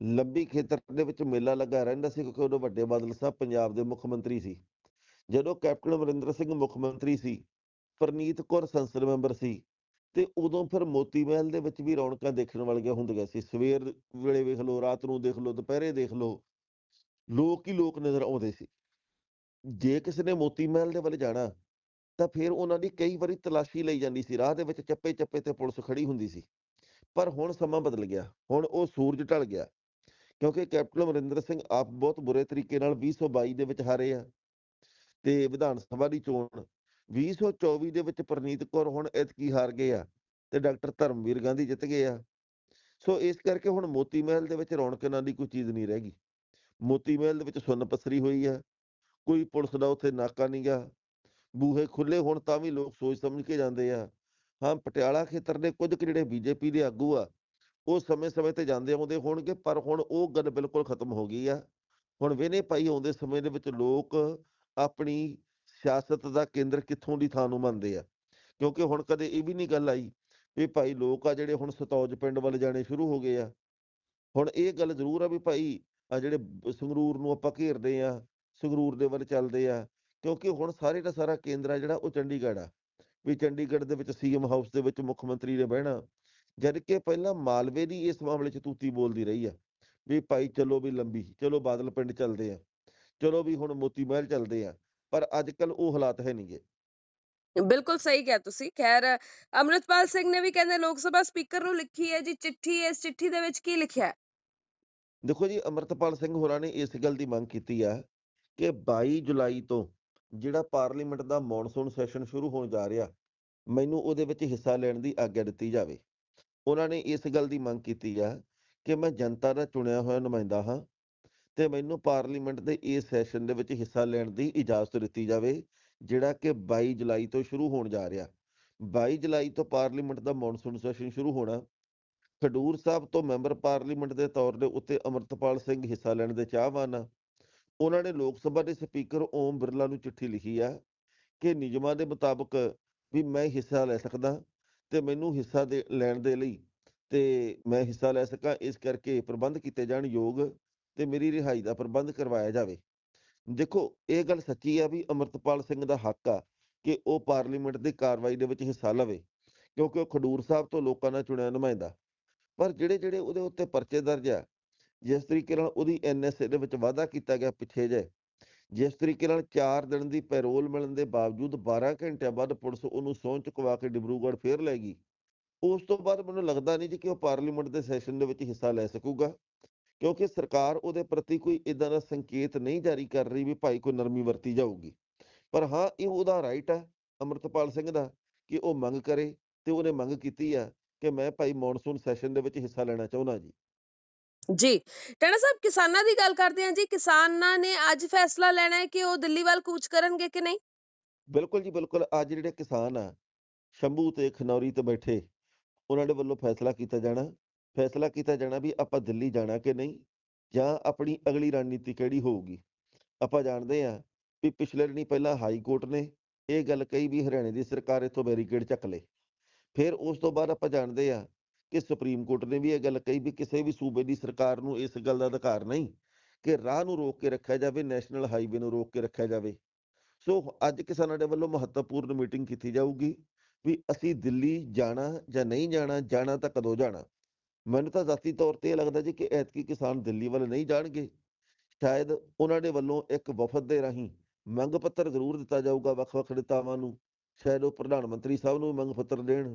ਲੰਬੀ ਖੇਤਰ ਦੇ ਵਿੱਚ ਮੇਲਾ ਲੱਗਾ ਰਹਿੰਦਾ ਸੀ ਕਿਉਂਕਿ ਉਦੋਂ ਵੱਡੇ ਬਾਦਲ ਸਾਹਿਬ ਪੰਜਾਬ ਦੇ ਮੁੱਖ ਮੰਤਰੀ ਸੀ। ਜਦੋਂ ਕੈਪਟਨ ਅਮਰਿੰਦਰ ਸਿੰਘ ਮੁੱਖ ਮੰਤਰੀ ਸੀ ਪ੍ਰਨੀਤ ਕੌਰ ਸੰਸਦ ਮੈਂਬਰ ਸੀ ਤੇ ਉਦੋਂ ਫਿਰ ਮੋਤੀ ਮਹਿਲ ਦੇ ਵਿੱਚ ਵੀ ਰੌਣਕਾਂ ਦੇਖਣ ਵਾਲੀਆਂ ਹੁੰਦੀਆਂ ਸੀ। ਸਵੇਰ ਵੇਲੇ ਵੇਖ ਲਓ, ਰਾਤ ਨੂੰ ਦੇਖ ਲਓ, ਦੁਪਹਿਰੇ ਦੇਖ ਲਓ, ਲੋਕ ਹੀ ਲੋਕ ਨਜ਼ਰ ਆਉਂਦੇ ਸੀ। ਜੇ ਕਿਸੇ ਨੇ ਮੋਤੀ ਮਹਿਲ ਦੇ ਵੱਲ ਜਾਣਾ, ਤਾਂ ਫਿਰ ਉਹਨਾਂ ਦੀ ਕਈ ਵਾਰੀ ਤਲਾਸ਼ੀ ਲਈ ਜਾਂਦੀ ਸੀ। ਰਾਹ ਦੇ ਵਿੱਚ ਚੱਪੇ ਚੱਪੇ ਤੇ ਪੁਲਿਸ ਖੜੀ ਹੁੰਦੀ ਸੀ। ਪਰ ਹੁਣ ਸਮਾਂ ਬਦਲ ਗਿਆ। ਹੁਣ ਉਹ ਸੂਰਜ ਢਲ ਗਿਆ। ਕਿਉਂਕਿ ਕੈਪਟਨ ਅਮਰਿੰਦਰ ਸਿੰਘ ਆਪ ਬਹੁਤ ਬੁਰੇ ਤਰੀਕੇ ਨਾਲ 2022 ਦੇ ਵਿੱਚ ਹਾਰੇ ਆ। ਤੇ ਵਿਧਾਨ ਸਭਾ ਦੀ ਚੋਣ 2024 ਦੇ ਵਿੱਚ ਪ੍ਰਨੀਤ ਕੌਰ ਹੁਣ ਐਤਕੀ ਹਾਰ ਗਏ ਆ ਤੇ ਡਾਕਟਰ ਧਰਮਵੀਰ ਗਾਂਧੀ ਜਿੱਤ ਗਏ ਆ। ਸੋ ਇਸ ਕਰਕੇ ਹੁਣ ਮੋਤੀ ਮਹਿਲ ਦੇ ਵਿੱਚ ਰੌਣਕ ਨਾਂ ਦੀ ਕੋਈ ਚੀਜ਼ ਨਹੀਂ ਰਹਿ ਗਈ। ਮੋਤੀ ਮਹਿਲ ਦੇ ਵਿੱਚ ਸੁੰਨ ਪਸਰੀ ਹੋਈ ਆ, ਕੋਈ ਪੁਲਿਸ ਦਾ ਉੱਥੇ ਨਾਕਾ ਨਹੀਂ ਗਾ, ਬੂਹੇ ਖੁੱਲੇ ਹੁਣ ਤਾਂ ਵੀ ਲੋਕ ਸੋਚ ਸਮਝ ਕੇ ਜਾਂਦੇ ਆ। ਹਾਂ, ਪਟਿਆਲਾ ਖੇਤਰ ਦੇ ਕੁਝ ਕੁ ਜਿਹੜੇ ਬੀਜੇਪੀ ਦੇ ਆਗੂ ਆ, ਉਹ ਸਮੇਂ-ਸਮੇਂ ਤੇ ਜਾਂਦੇ ਆਉਂਦੇ ਹੋਣਗੇ, ਪਰ ਹੁਣ ਉਹ ਗੱਲ ਬਿਲਕੁਲ ਖਤਮ ਹੋ ਗਈ ਆ। ਹੁਣ ਵਿਹਨੇ ਪਾਈ ਆਉਂਦੇ ਸਮੇਂ ਦੇ ਵਿੱਚ ਲੋਕ ਆਪਣੀ ਸਿਆਸਤ ਦਾ ਕੇਂਦਰ ਕਿੱਥੋਂ ਦੀ ਥਾਂ ਨੂੰ ਮੰਨਦੇ ਆ? ਕਿਉਂਕਿ ਹੁਣ ਕਦੇ ਇਹ ਵੀ ਨਹੀਂ ਗੱਲ ਆਈ ਵੀ ਭਾਈ ਲੋਕ ਆ ਜਿਹੜੇ ਹੁਣ ਸਤੌਜ ਪਿੰਡ ਵੱਲ ਜਾਣੇ ਸ਼ੁਰੂ ਹੋ ਗਏ ਆ। ਹੁਣ ਇਹ ਗੱਲ ਜ਼ਰੂਰ ਆ ਵੀ ਭਾਈ ਆ ਜਿਹੜੇ ਸੰਗਰੂਰ ਨੂੰ ਆਪਾਂ ਘੇਰਦੇ ਆ, ਸੰਗਰੂਰ ਦੇ ਵੱਲ ਚੱਲਦੇ ਆ, ਕਿਉਂਕਿ ਹੁਣ ਸਾਰੇ ਦਾ ਸਾਰਾ ਕੇਂਦਰ ਆ ਜਿਹੜਾ ਉਹ ਚੰਡੀਗੜ੍ਹ ਆ। ਵੀ ਚੰਡੀਗੜ੍ਹ ਦੇ ਵਿੱਚ ਸੀਐਮ ਹਾਊਸ ਦੇ ਵਿੱਚ ਮੁੱਖ ਮੰਤਰੀ ਨੇ ਬਹਿਣਾ, ਜਦ ਕਿ ਪਹਿਲਾਂ ਮਾਲਵੇ ਦੀ ਇਸ ਮਾਮਲੇ 'ਚ ਤੂਤੀ ਬੋਲਦੀ ਰਹੀ ਆ, ਵੀ ਭਾਈ ਚਲੋ ਵੀ ਲੰਬੀ, ਚਲੋ ਬਾਦਲ ਪਿੰਡ ਚੱਲਦੇ ਆ, ਚਲੋ ਵੀ ਹੁਣ ਮੋਤੀ ਮਹਿਲ ਚੱਲਦੇ ਆ ਪਰ ਅੱਜ ਕੱਲ ਉਹ ਹਾਲਾਤ ਹੈ ਨਹੀਂਗੇ ਬਿਲਕੁਲ ਸਹੀ ਕਿਹਾ ਤੁਸੀਂ। ਖੈਰ ਅਮਰਿਤਪਾਲ ਸਿੰਘ ਨੇ ਵੀ ਕਹਿੰਦੇ ਲੋਕ ਸਭਾ ਸਪੀਕਰ ਨੂੰ ਲਿਖੀ ਹੈ ਜੀ ਚਿੱਠੀ ਇਸ ਚਿੱਠੀ ਦੇ ਵਿੱਚ ਕੀ ਲਿਖਿਆ? ਹੈ ਦੇਖੋ ਜੀ ਅਮਰਤਪਾਲ ਸਿੰਘ ਹੋਰਾਂ ਨੇ ਇਸ ਗੱਲ ਦੀ ਮੰਗ ਕੀਤੀ ਆ ਕਿ 22 ਜੁਲਾਈ ਤੋਂ ਜਿਹੜਾ ਪਾਰਲੀਮੈਂਟ ਦਾ ਮੌਨਸੂਨ ਸੈਸ਼ਨ ਸ਼ੁਰੂ ਹੋਣ ਜਾ ਰਿਹਾ ਮੈਨੂੰ ਉਹਦੇ ਵਿੱਚ ਹਿੱਸਾ ਲੈਣ ਦੀ ਆਗਿਆ ਦਿੱਤੀ ਜਾਵੇ। ਉਹਨਾਂ ਨੇ ਇਸ ਗੱਲ ਦੀ ਮੰਗ ਕੀਤੀ ਆ ਕਿ ਮੈਂ ਜਨਤਾ ਦਾ ਚੁਣਿਆ ਹੋਇਆ ਨੁਮਾਇੰਦਾ ਹਾਂ ਤੇ ਮੈਨੂੰ ਪਾਰਲੀਮੈਂਟ ਦੇ ਇਸ ਸੈਸ਼ਨ ਦੇ ਵਿੱਚ ਹਿੱਸਾ ਲੈਣ ਦੀ ਇਜਾਜ਼ਤ ਦਿੱਤੀ ਜਾਵੇ, ਜਿਹੜਾ ਕਿ 22 ਜੁਲਾਈ ਤੋਂ ਸ਼ੁਰੂ ਹੋਣ ਜਾ ਰਿਹਾ। 22 ਜੁਲਾਈ ਤੋਂ ਪਾਰਲੀਮੈਂਟ ਦਾ ਮੌਨਸੂਨ ਸੈਸ਼ਨ ਸ਼ੁਰੂ ਹੋਣਾ। ਖਡੂਰ ਸਾਹਿਬ ਤੋਂ ਮੈਂਬਰ ਪਾਰਲੀਮੈਂਟ ਦੇ ਤੌਰ ਦੇ ਉੱਤੇ ਅਮਰਤਪਾਲ ਸਿੰਘ ਹਿੱਸਾ ਲੈਣ ਦੇ ਚਾਹਵਾਨ ਆ। ਉਹਨਾਂ ਨੇ ਲੋਕ ਸਭਾ ਦੇ ਸਪੀਕਰ ਓਮ ਬਿਰਲਾ ਨੂੰ ਚਿੱਠੀ ਲਿਖੀ ਆ ਕਿ ਨਿਯਮਾਂ ਦੇ ਮੁਤਾਬਕ ਵੀ ਮੈਂ ਹਿੱਸਾ ਲੈ ਸਕਦਾ ਤੇ ਮੈਨੂੰ ਹਿੱਸਾ ਦੇ ਲੈਣ ਦੇ ਲਈ ਤੇ ਮੈਂ ਹਿੱਸਾ ਲੈ ਸਕਾਂ। ਇਸ ਕਰਕੇ ਪ੍ਰਬੰਧ ਕੀਤੇ ਜਾਣ ਯੋਗ ਤੇ ਮੇਰੀ ਰਿਹਾਈ ਦਾ ਪ੍ਰਬੰਧ ਕਰਵਾਇਆ ਜਾਵੇ। ਦੇਖੋ, ਇਹ ਗੱਲ ਸੱਚੀ ਆ ਵੀ ਅਮਰਤਪਾਲ ਸਿੰਘ ਦਾ ਹੱਕ ਆ ਕਿ ਉਹ ਪਾਰਲੀਮੈਂਟ ਦੀ ਕਾਰਵਾਈ ਦੇ ਵਿੱਚ ਹਿੱਸਾ ਲਵੇ, ਕਿਉਂਕਿ ਉਹ ਖਡੂਰ ਸਾਹਿਬ ਤੋਂ ਲੋਕਾਂ ਨਾਲ ਚੁਣਿਆ ਨੁਮਾਇੰਦਾ। ਪਰ ਜਿਹੜੇ ਜਿਹੜੇ ਉਹਦੇ ਉੱਤੇ ਪਰਚੇ ਦਰਜ ਆ, ਜਿਸ ਤਰੀਕੇ ਨਾਲ ਉਹਦੀ ਐਨਐਸਏ ਦੇ ਵਿੱਚ ਵਾਅਦਾ ਕੀਤਾ ਗਿਆ ਪਿੱਛੇ ਜੇ, ਜਿਸ ਤਰੀਕੇ ਨਾਲ 4 ਦਿਨ ਦੀ ਪੈਰੋਲ ਮਿਲਣ ਦੇ ਬਾਵਜੂਦ 12 ਘੰਟਿਆਂ ਬਾਅਦ ਪੁਲਿਸ ਉਹਨੂੰ ਸਹੁੰ ਚੁਕਵਾ ਕੇ ਡਿਬਰੂਗੜ੍ਹ ਫੇਰ ਲੈ ਗਈ। ਉਸ ਤੋਂ ਬਾਅਦ ਮੈਨੂੰ ਲੱਗਦਾ ਨਹੀਂ ਜੀ ਕਿ ਉਹ ਪਾਰਲੀਮੈਂਟ ਦੇ ਸੈਸ਼ਨ ਦੇ ਵਿੱਚ ਹਿੱਸਾ ਲੈ ਸਕੂਗਾ। ਕਿਉਂਕਿ ਸਰਕਾਰ ਉਹਦੇ ਪ੍ਰਤੀ ਕੋਈ ਇਦਾਂ ਦਾ ਸੰਕੇਤ ਨਹੀਂ ਜਾਰੀ ਕਰ ਰਹੀ ਵੀ ਭਾਈ ਕੋਈ ਨਰਮੀ ਵਰਤੀ ਜਾਊਗੀ। ਪਰ ਹਾਂ ਇਹ ਉਹਦਾ ਰਾਈਟ ਹੈ ਅਮਰਤਪਾਲ ਸਿੰਘ ਦਾ ਕਿ ਉਹ ਮੰਗ ਕਰੇ ਤੇ ਉਹਨੇ ਮੰਗ ਕੀਤੀ ਆ ਕਿ ਮੈਂ ਭਾਈ ਮੌਨਸੂਨ ਸੈਸ਼ਨ ਦੇ ਵਿੱਚ ਹਿੱਸਾ ਲੈਣਾ ਚਾਹੁੰਦਾ ਜੀ। ਜੀ ਟਾਣਾ ਸਾਹਿਬ ਕਿਸਾਨਾਂ ਦੀ ਗੱਲ ਕਰਦੇ ਹਾਂ ਜੀ ਕਿਸਾਨਾਂ ਨੇ ਅੱਜ ਫੈਸਲਾ ਲੈਣਾ ਹੈ ਕਿ ਉਹ ਦਿੱਲੀ ਵੱਲ ਕੂਚ ਕਰਨਗੇ ਕਿ ਨਹੀਂ? ਬਿਲਕੁਲ ਜੀ ਬਿਲਕੁਲ ਅੱਜ ਜਿਹੜੇ ਕਿਸਾਨ ਆ ਸ਼ੰਭੂ ਤੇ ਖਨੌਰੀ ਤੇ ਬੈਠੇ ਉਹਨਾਂ ਦੇ ਵੱਲੋਂ ਫੈਸਲਾ ਕੀਤਾ ਜਾਣਾ। ਫੈਸਲਾ ਕੀਤਾ ਜਾਣਾ ਵੀ ਆਪਾਂ ਦਿੱਲੀ ਜਾਣਾ ਕਿ ਨਹੀਂ ਜਾਂ ਆਪਣੀ ਅਗਲੀ ਰਣਨੀਤੀ ਕਿਹੜੀ ਹੋਊਗੀ। ਆਪਾਂ ਜਾਣਦੇ ਹਾਂ ਵੀ ਪਿਛਲੇ ਦਿਨੀ ਪਹਿਲਾਂ ਹਾਈ ਕੋਰਟ ਨੇ ਇਹ ਗੱਲ ਕਹੀ ਵੀ ਹਰਿਆਣੇ ਦੀ ਸਰਕਾਰ ਇੱਥੋਂ ਬੈਰੀਕੇਡ ਚੱਕ ਲੇ। ਫਿਰ ਉਸ ਤੋਂ ਬਾਅਦ ਆਪਾਂ ਜਾਣਦੇ ਆ ਕਿ ਸੁਪਰੀਮ ਕੋਰਟ ਨੇ ਵੀ ਇਹ ਗੱਲ ਕਹੀ ਵੀ ਕਿਸੇ ਵੀ ਸੂਬੇ ਦੀ ਸਰਕਾਰ ਨੂੰ ਇਸ ਗੱਲ ਦਾ ਅਧਿਕਾਰ ਨਹੀਂ ਕਿ ਰਾਹ ਨੂੰ ਰੋਕ ਕੇ ਰੱਖਿਆ ਜਾਵੇ, ਨੈਸ਼ਨਲ ਹਾਈਵੇ ਨੂੰ ਰੋਕ ਕੇ ਰੱਖਿਆ ਜਾਵੇ। ਸੋ ਅੱਜ ਕਿਸਾਨਾਂ ਦੇ ਵੱਲੋਂ ਮਹੱਤਵਪੂਰਨ ਮੀਟਿੰਗ ਕੀਤੀ ਜਾਊਗੀ ਵੀ ਅਸੀਂ ਦਿੱਲੀ ਜਾਣਾ ਜਾਂ ਨਹੀਂ ਜਾਣਾ ਜਾਣਾ ਤਾਂ ਕਦੋਂ ਜਾਣਾ। ਮੈਨੂੰ ਤਾਂ ਜ਼ਾਤੀ ਤੌਰ ਤੇ ਇਹ ਲੱਗਦਾ ਜੀ ਕਿ ਐਤਕੀ ਕਿਸਾਨ ਦਿੱਲੀ ਵੱਲ ਨਹੀਂ ਜਾਣਗੇ। ਸ਼ਾਇਦ ਉਹਨਾਂ ਦੇ ਵੱਲੋਂ ਇੱਕ ਵਫਦ ਦੇ ਰਾਹੀਂ ਮੰਗ ਪੱਤਰ ਜ਼ਰੂਰ ਦਿੱਤਾ ਜਾਊਗਾ ਵੱਖ-ਵੱਖ ਨੇਤਾਵਾਂ ਨੂੰ। ਸ਼ਾਇਦ ਉਹ ਪ੍ਰਧਾਨ ਮੰਤਰੀ ਸਾਹਿਬ ਨੂੰ ਮੰਗ ਪੱਤਰ ਦੇਣ,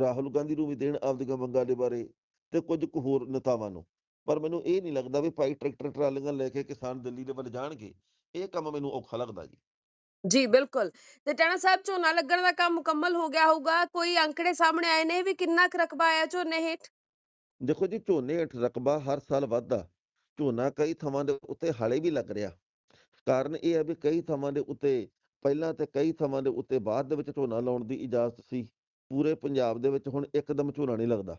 ਰਾਹੁਲ ਗਾਂਧੀ ਨੂੰ ਵੀ ਦੇਣ ਆਪਦੀਆਂ ਮੰਗਾਂ ਦੇ ਬਾਰੇ ਤੇ ਕੁਝ ਕੁ ਹੋਰ ਨੇਤਾਵਾਂ ਨੂੰ। ਪਰ ਮੈਨੂੰ ਇਹ ਨਹੀਂ ਲੱਗਦਾ ਵੀ ਭਾਈ ਟਰੈਕਟਰ ਟਰਾਲੀਆਂ ਲੈ ਕੇ ਕਿਸਾਨ ਦਿੱਲੀ ਦੇ ਵੱਲ ਜਾਣਗੇ। ਇਹ ਕੰਮ ਮੈਨੂੰ ਔਖਾ ਲੱਗਦਾ ਜੀ। ਜੀ, ਬਿਲਕੁਲ। ਤੇ ਟਾਣਾ ਸਾਹਿਬ ਝੋਨਾ ਲੱਗਣ ਦਾ ਕੰਮ ਮੁਕੰਮਲ ਹੋ ਗਿਆ ਹੋਊਗਾ। ਕੋਈ ਅੰਕੜੇ ਸਾਹਮਣੇ ਆਏ ਨੇ ਵੀ ਕਿੰਨਾ ਕੁ ਰਕਬਾ ਆਇਆ ਝੋਨੇ ਹੇਠ? ਦੇਖੋ ਜੀ, ਝੋਨੇ ਹੇਠ ਰਕਬਾ ਹਰ ਸਾਲ ਵੱਧਦਾ। ਝੋਨਾ ਕਈ ਥਾਵਾਂ ਦੇ ਉੱਤੇ ਹਾਲੇ ਵੀ ਲੱਗ ਰਿਹਾ। ਕਾਰਨ ਇਹ ਹੈ ਵੀ ਕਈ ਥਾਵਾਂ ਦੇ ਉੱਤੇ, ਪਹਿਲਾਂ ਤੇ ਕਈ ਥਾਵਾਂ ਦੇ ਉੱਤੇ ਬਾਅਦ ਦੇ ਵਿੱਚ ਝੋਨਾ ਲਾਉਣ ਦੀ ਇਜਾਜ਼ਤ ਸੀ। ਪੂਰੇ ਪੰਜਾਬ ਦੇ ਵਿੱਚ ਹੁਣ ਇੱਕਦਮ ਝੋਨਾ ਨਹੀਂ ਲੱਗਦਾ।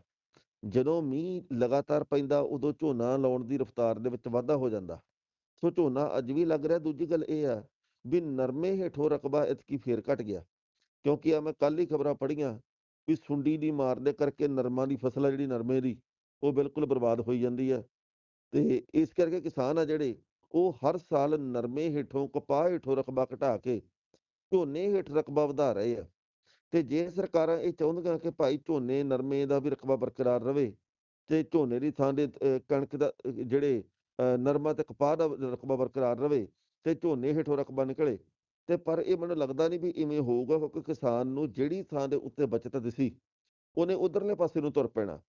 ਜਦੋਂ ਮੀਂਹ ਲਗਾਤਾਰ ਪੈਂਦਾ, ਉਦੋਂ ਝੋਨਾ ਲਾਉਣ ਦੀ ਰਫ਼ਤਾਰ ਦੇ ਵਿੱਚ ਵਾਧਾ ਹੋ ਜਾਂਦਾ। ਸੋ ਝੋਨਾ ਅੱਜ ਵੀ ਲੱਗ ਰਿਹਾ। ਦੂਜੀ ਗੱਲ ਇਹ ਆ ਵੀ ਨਰਮੇ ਹੇਠੋਂ ਰਕਬਾ ਇਤਕੀ ਫੇਰ ਘਟ ਗਿਆ। ਕਿਉਂਕਿ ਆ ਮੈਂ ਕੱਲ ਹੀ ਖਬਰਾਂ ਪੜ੍ਹੀਆਂ ਵੀ ਸੁੰਡੀ ਦੀ ਮਾਰ ਦੇ ਕਰਕੇ ਨਰਮਾ ਦੀ ਫਸਲ ਆ ਜਿਹੜੀ ਨਰਮੇ ਦੀ ਉਹ ਬਿਲਕੁਲ ਬਰਬਾਦ ਹੋਈ ਜਾਂਦੀ ਹੈ ਤੇ ਇਸ ਕਰਕੇ ਕਿਸਾਨ ਆ ਜਿਹੜੇ, ਉਹ ਹਰ ਸਾਲ ਨਰਮੇ ਹੇਠੋਂ, ਕਪਾਹ ਹੇਠੋਂ ਰਕਬਾ ਘਟਾ ਕੇ ਝੋਨੇ ਹੇਠ ਰਕਬਾ ਵਧਾ ਰਹੇ ਆ। ਤੇ ਜੇ ਸਰਕਾਰਾਂ ਇਹ ਚਾਹੁੰਦੀਆਂ ਕਿ ਭਾਈ ਝੋਨੇ ਨਰਮੇ ਦਾ ਵੀ ਰਕਬਾ ਬਰਕਰਾਰ ਰਵੇ ਤੇ ਝੋਨੇ ਦੀ ਥਾਂ ਦੇ ਕਣਕ ਦਾ ਜਿਹੜੇ ਨਰਮਾ ਤੇ ਕਪਾਹ ਦਾ ਰਕਬਾ ਬਰਕਰਾਰ ਰਵੇ ਤੇ ਝੋਨੇ ਹੇਠੋਂ ਰਕਬਾ ਨਿਕਲੇ ਤੇ ਪਰ ਇਹ ਮੈਨੂੰ ਲੱਗਦਾ ਨਹੀਂ ਵੀ ਇਵੇਂ ਹੋਊਗਾ ਕਿਉਂਕਿ ਕਿਸਾਨ ਨੂੰ ਜਿਹੜੀ ਥਾਂ ਦੇ ਉੱਤੇ ਬਚਤ ਦਿਸੀ ਉਹਨੇ ਉਧਰਲੇ ਪਾਸੇ ਨੂੰ ਤੁਰ ਪੈਣਾ।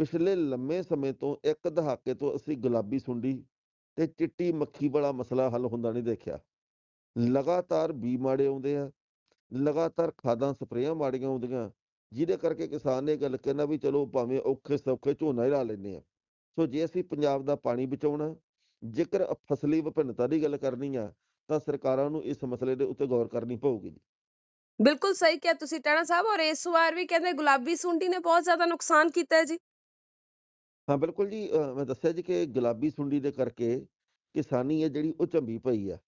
ਪਿਛਲੇ ਲੰਮੇ ਸਮੇਂ ਤੋਂ ਇੱਕ ਦਹਾਕੇ ਤੋਂ ਅਸੀਂ ਗੁਲਾਬੀ ਸੁੰਡੀ ਤੇ ਚਿੱਟੀ ਮੱਖੀ ਵਾਲਾ ਮਸਲਾ ਹੱਲ ਹੁੰਦਾ ਨਹੀਂ ਦੇਖਿਆ। ਲਗਾਤਾਰ ਬੀ ਮਾੜੇ ਆਉਂਦੇ ਆ, ਲਗਾਤਾਰ ਖਾਦਾਂ ਸਪਰੇਆਂ ਮਾੜੀਆਂ ਆਉਂਦੀਆਂ, ਜਿਹਦੇ ਕਰਕੇ ਕਿਸਾਨ ਨੇ ਇਹ ਗੱਲ ਕਹਿੰਦਾ ਵੀ ਚਲੋ ਭਾਵੇਂ ਔਖੇ ਸੌਖੇ ਝੋਨਾ ਹੀ ਲਾ ਲੈਂਦੇ ਆ। ਸੋ ਜੇ ਅਸੀਂ ਪੰਜਾਬ ਦਾ ਪਾਣੀ ਬਚਾਉਣਾ, ਜੇਕਰ ਫਸਲੀ ਵਿਭਿੰਨਤਾ ਦੀ ਗੱਲ ਕਰਨੀ ਆ, ਤਾਂ ਸਰਕਾਰਾਂ ਨੂੰ ਇਸ ਮਸਲੇ ਦੇ ਉੱਤੇ ਗੌਰ ਕਰਨੀ ਪਊਗੀ ਜੀ। ਬਿਲਕੁਲ ਸਹੀ ਕਿਹਾ ਤੁਸੀਂ, ਟਾਣਾ ਸਾਹਿਬ, ਔਰ ਇਸ ਵਾਰ ਵੀ ਕਹਿੰਦੇ ਗੁਲਾਬੀ ਸੁੰਡੀ ਨੇ ਬਹੁਤ ਜ਼ਿਆਦਾ ਨੁਕਸਾਨ ਕੀਤਾ ਹੈ ਜੀ। ਹਾਂ, ਬਿਲਕੁਲ ਜੀ ਮੈਂ ਦੱਸਿਆ ਜੀ ਕਿ ਗੁਲਾਬੀ ਸੁੰਡੀ ਦੇ ਕਰਕੇ ਕਿਸਾਨੀ ਹੈ ਜਿਹੜੀ ਉਹ ਝੰਬੀ ਪਈ ਆ।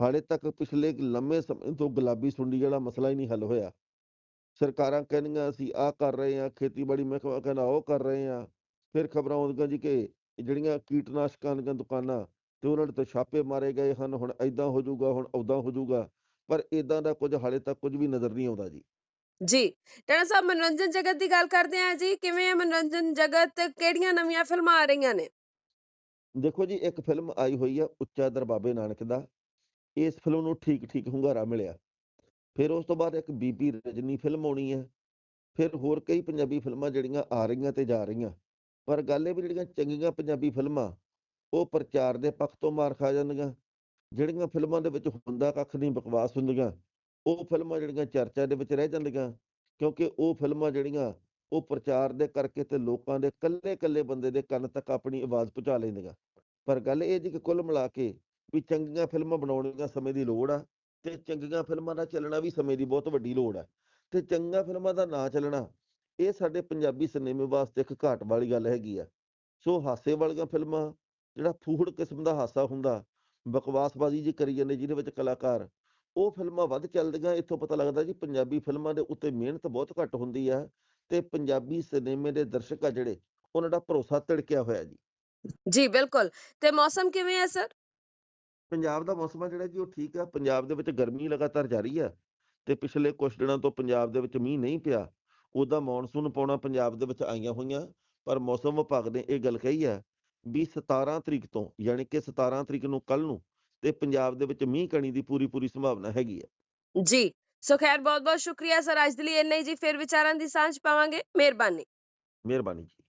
ਹਾਲੇ ਤੱਕ ਪਿਛਲੇ ਲੰਮੇ ਸਮੇਂ ਤੋਂ ਗੁਲਾਬੀ ਸੁੰਡੀ ਜਿਹੜਾ ਮਸਲਾ ਹੀ ਨਹੀਂ ਹੱਲ ਹੋਇਆ। ਸਰਕਾਰਾਂ ਕਹਿੰਦੀਆਂ ਅਸੀਂ ਆਹ ਕਰ ਰਹੇ ਹਾਂ, ਖੇਤੀਬਾੜੀ ਮਹਿਕਮਾ ਕਹਿੰਦਾ ਉਹ ਕਰ ਰਹੇ ਹਾਂ। ਫਿਰ ਖਬਰਾਂ ਆਉਂਦੀਆਂ ਜੀ ਕਿ ਜਿਹੜੀਆਂ ਕੀਟਨਾਸ਼ਕਾਂ ਦੀਆਂ ਦੁਕਾਨਾਂ ਤੇ ਉਹਨਾਂ ਦੇ ਤੇ ਛਾਪੇ ਮਾਰੇ ਗਏ ਹਨ, ਹੁਣ ਐਦਾਂ ਹੋ ਜਾਊਗਾ, ਹੁਣ ਓਦਾਂ ਹੋ ਜਾਊਗਾ। ਪਰ ਇਦਾਂ ਦਾ ਕੁਝ ਹਾਲੇ ਤੱਕ ਕੁਝ ਵੀ ਨਜ਼ਰ ਨਹੀਂ ਆਉਂਦਾ ਜੀ। ਜੀ, ਟਾਣਾ ਸਾਹਿਬ ਮਨੋਰੰਜਨ ਜਗਤ ਦੀ ਗੱਲ ਕਰਦੇ ਹਾਂ ਜੀ, ਕਿਵੇਂ ਹੈ ਮਨੋਰੰਜਨ ਜਗਤ ਕਿਹੜੀਆਂ ਨਵੀਆਂ ਫਿਲਮਾਂ ਆ ਰਹੀਆਂ ਨੇ? ਦੇਖੋ ਜੀ, ਇੱਕ ਫਿਲਮ ਆਈ ਹੋਈ ਆ ਉੱਚਾ ਦਰ ਬਾਬੇ ਨਾਨਕ ਦਾ, ਇਸ ਫਿਲਮ ਨੂੰ ਠੀਕ ਠੀਕ ਹੁੰਗਾਰਾ ਮਿਲਿਆ। ਫਿਰ ਉਸ ਤੋਂ ਬਾਅਦ ਇੱਕ ਬੀਬੀ ਰਜਨੀ ਫਿਲਮ ਆਉਣੀ ਹੈ, ਫਿਰ ਹੋਰ ਕਈ ਪੰਜਾਬੀ ਫਿਲਮਾਂ ਜਿਹੜੀਆਂ ਆ ਰਹੀਆਂ ਤੇ ਜਾ ਰਹੀਆਂ। ਪਰ ਗੱਲ ਇਹ ਵੀ ਜਿਹੜੀਆਂ ਚੰਗੀਆਂ ਪੰਜਾਬੀ ਫਿਲਮਾਂ, ਉਹ ਪ੍ਰਚਾਰ ਦੇ ਪੱਖ ਤੋਂ ਮਾਰ ਖਾ ਜਾਂਦੀਆਂ, ਜਿਹੜੀਆਂ ਫਿਲਮਾਂ ਦੇ ਵਿੱਚ ਹੁੰਦਾ ਕੱਖ ਨਹੀਂ ਬਕਵਾਸ ਹੁੰਦੀਆਂ। ਉਹ ਫਿਲਮਾਂ ਜਿਹੜੀਆਂ ਚਰਚਾ ਦੇ ਵਿੱਚ ਰਹਿ ਜਾਂਦੀਆਂ, ਕਿਉਂਕਿ ਉਹ ਫਿਲਮਾਂ ਜਿਹੜੀਆਂ, ਉਹ ਪ੍ਰਚਾਰ ਦੇ ਕਰਕੇ ਤੇ ਲੋਕਾਂ ਦੇ ਕੱਲੇ-ਕੱਲੇ ਬੰਦੇ ਦੇ ਕੰਨ ਤੱਕ ਆਪਣੀ ਆਵਾਜ਼ ਪਹੁੰਚਾ ਲੈਂਦੀਆਂ। ਪਰ ਗੱਲ ਇਹ ਜੀ ਕਿ ਕੁੱਲ ਮਿਲਾ ਕੇ ਵੀ ਚੰਗੀਆਂ ਫਿਲਮਾਂ ਬਣਾਉਣ ਬਣਾਉਣੀਆਂ ਸਮੇਂ ਦੀ ਲੋੜ ਆ ਤੇ ਚੰਗੀਆਂ ਫਿਲਮਾਂ ਦਾ ਚੱਲਣਾ ਵੀ ਸਮੇਂ ਦੀ ਬਹੁਤ ਵੱਡੀ ਲੋੜ ਆ। ਤੇ ਚੰਗੀਆਂ ਫਿਲਮਾਂ ਦਾ ਨਾ ਚੱਲਣਾ, ਇਹ ਸਾਡੇ ਪੰਜਾਬੀ ਸਿਨੇਮੇ ਵਾਸਤੇ ਇੱਕ ਘਾਟ ਵਾਲੀ ਗੱਲ ਹੈਗੀ ਆ। ਸੋ ਹਾਸੇ ਵਾਲੀਆਂ ਫਿਲਮਾਂ, ਜਿਹੜਾ ਫੂਹੜ ਕਿਸਮ ਦਾ ਹਾਸਾ ਹੁੰਦਾ, ਬਕਵਾਸਬਾਜ਼ੀ ਜੀ ਕਰੀ ਜਾਂਦੇ ਜਿਹਦੇ ਵਿੱਚ ਕਲਾਕਾਰ ਉਹ ਫਿਲਮਾਂ ਵੱਧ ਚੱਲਦੀਆਂ ਇੱਥੋਂ ਪਤਾ ਲੱਗਦਾ ਜੀ ਪੰਜਾਬੀ ਫਿਲਮਾਂ ਦੇ ਉੱਤੇ ਮਿਹਨਤ ਬਹੁਤ ਘੱਟ ਹੁੰਦੀ ਆ ਤੇ ਪੰਜਾਬੀ ਸਿਨੇਮੇ ਦੇ ਦਰਸ਼ਕ ਆ ਜਿਹੜੇ ਉਹਨਾਂ ਦਾ ਭਰੋਸਾ ਤਿੜਕਿਆ ਹੋਇਆ ਜੀ। ਜੀ ਬਿਲਕੁਲ। ਤੇ ਮੌਸਮ ਕਿਵੇਂ ਹੈ ਸਰ? ਪੰਜਾਬ ਦਾ ਮੌਸਮ ਆ ਜਿਹੜਾ ਜੀ ਉਹ ਠੀਕ ਆ ਪੰਜਾਬ ਦੇ ਵਿੱਚ ਗਰਮੀ ਲਗਾਤਾਰ ਜਾਰੀ ਆ ਤੇ ਪਿਛਲੇ ਕੁਝ ਦਿਨਾਂ ਤੋਂ ਪੰਜਾਬ ਦੇ ਵਿੱਚ ਮੀਂਹ ਨਹੀਂ ਪਿਆ। ਉਹਦਾ ਮੌਨਸੂਨ ਪਾਉਣਾ ਪੰਜਾਬ ਦੇ ਵਿੱਚ ਆਈਆਂ ਹੋਈਆਂ ਪਰ ਮੌਸਮ ਵਿਭਾਗ ਨੇ ਇਹ ਗੱਲ ਕਹੀ ਆ ਵੀ 17 ਤਰੀਕ ਤੋਂ ਯਾਨੀ ਕਿ 17 ਤਰੀਕ ਨੂੰ ਕੱਲ ਨੂੰ ਤੇ ਪੰਜਾਬ ਦੇ ਵਿੱਚ ਮੀਂਹ ਕਣੀ ਦੀ ਪੂਰੀ ਪੂਰੀ ਸੰਭਾਵਨਾ ਹੈਗੀ ਆ। ਜੀ। ਸੋ ਖੈਰ ਬਹੁਤ ਬਹੁਤ ਸ਼ੁਕਰੀਆ ਸਰ ਅੱਜ ਦੇ ਲਈ ਇੰਨਾ ਹੀ ਜੀ ਫਿਰ ਵਿਚਾਰਾਂ ਦੀ ਸਾਂਝ ਪਾਵਾਂਗੇ। ਮਿਹਰਬਾਨੀ। ਮਿਹਰਬਾਨੀ ਜੀ।